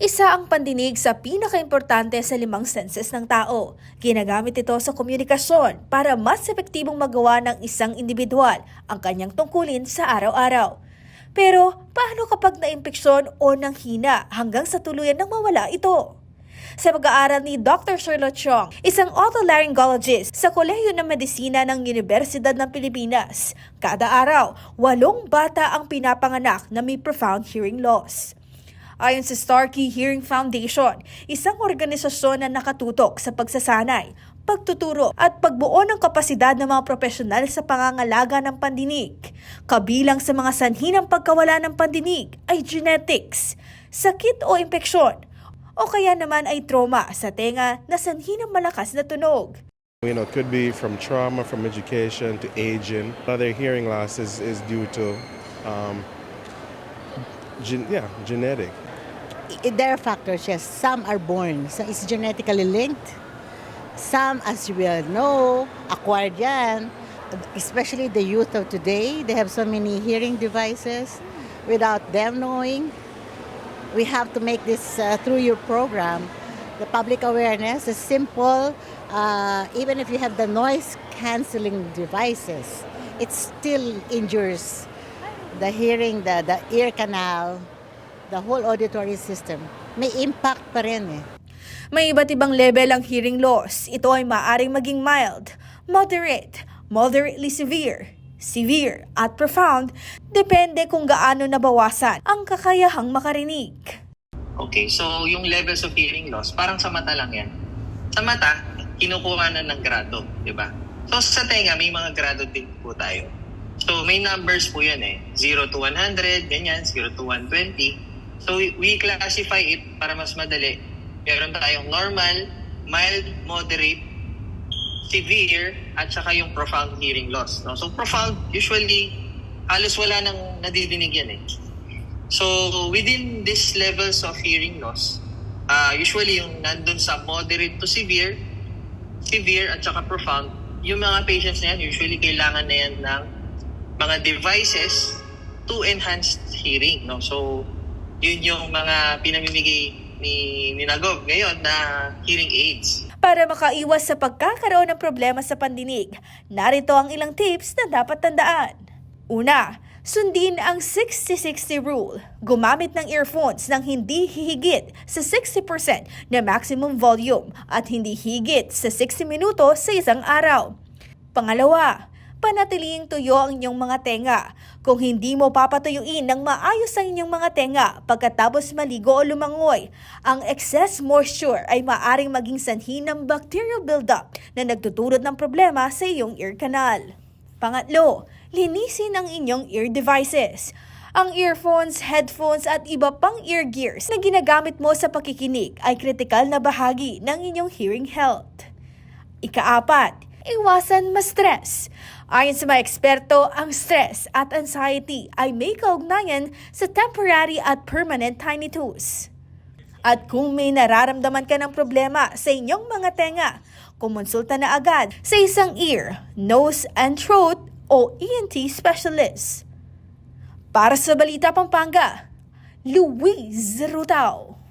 Isa ang pandinig sa pinakaimportante sa limang senses ng tao. Ginagamit ito sa komunikasyon para mas epektibong magawa ng isang individual ang kanyang tungkulin sa araw-araw. Pero paano kapag naimpeksyon o nanghina hanggang sa tuluyan nang mawala ito? Sa pag-aaral ni Dr. Charlotte Chong, isang otolaryngologist sa Kolehiyo ng Medisina ng Universidad ng Pilipinas, kada araw, walong bata ang pinapanganak na may profound hearing loss. Ayon sa Starkey Hearing Foundation, isang organisasyon na nakatutok sa pagsasanay, pagtuturo at pagbuo ng kapasidad ng mga profesional sa pangangalaga ng pandinig. Kabilang sa mga sanhi ng pagkawala ng pandinig ay genetics, sakit o impeksyon, o kaya naman ay trauma sa tenga na sanhi ng malakas na tunog. You know, it could be from trauma, from education to aging. Other hearing loss is, is due to, um, gen- yeah, genetic. There are factors, yes. Some are born. So it's genetically linked. Some, as you well know, acquired yan. Especially the youth of today, they have so many hearing devices without them knowing. We have to make this uh, through your program. The public awareness is simple. Uh, even if you have the noise canceling devices, it still injures the hearing, the, the ear canal, the whole auditory system. May impact pa rin eh. May iba't ibang level ang hearing loss. Ito ay maaaring maging mild, moderate, moderately severe, severe, at profound, depende kung gaano nabawasan ang kakayahang makarinig. Okay, so yung levels of hearing loss, parang sa mata lang yan. Sa mata, kinukuha na ng grado, di ba? So sa tenga, may mga grado din po tayo. So may numbers po yan eh. 0 to 100, ganyan, 0 to 120. So we- classify it para mas madali. Meron tayong normal, mild, moderate, severe, at saka yung profound hearing loss. No? So profound, usually, halos wala nang nadidinig yan eh. So, within these levels of hearing loss, uh, usually yung nandun sa moderate to severe, severe at saka profound, yung mga patients na yan, usually kailangan na yan ng mga devices to enhance hearing. No? So, yun yung mga pinamimigay ni, ni Nagov ngayon na hearing aids. Para makaiwas sa pagkakaroon ng problema sa pandinig, narito ang ilang tips na dapat tandaan. Una, sundin ang 60-60 rule. Gumamit ng earphones ng hindi hihigit sa 60% na maximum volume at hindi higit sa 60 minuto sa isang araw. Pangalawa, panatiling tuyo ang inyong mga tenga. Kung hindi mo papatuyuin ng maayos ang inyong mga tenga pagkatapos maligo o lumangoy, ang excess moisture ay maaring maging sanhi ng bacterial buildup na nagtutulot ng problema sa iyong ear canal. Pangatlo, linisin ang inyong ear devices. Ang earphones, headphones at iba pang ear gears na ginagamit mo sa pakikinig ay kritikal na bahagi ng inyong hearing health. Ikaapat, iwasan ma-stress. Ayon sa mga eksperto, ang stress at anxiety ay may kaugnayan sa temporary at permanent tinnitus. At kung may nararamdaman ka ng problema sa inyong mga tenga, kumonsulta na agad sa isang ear, nose and throat o ENT specialist. Para sa Balita Pampanga, Luis Rutao.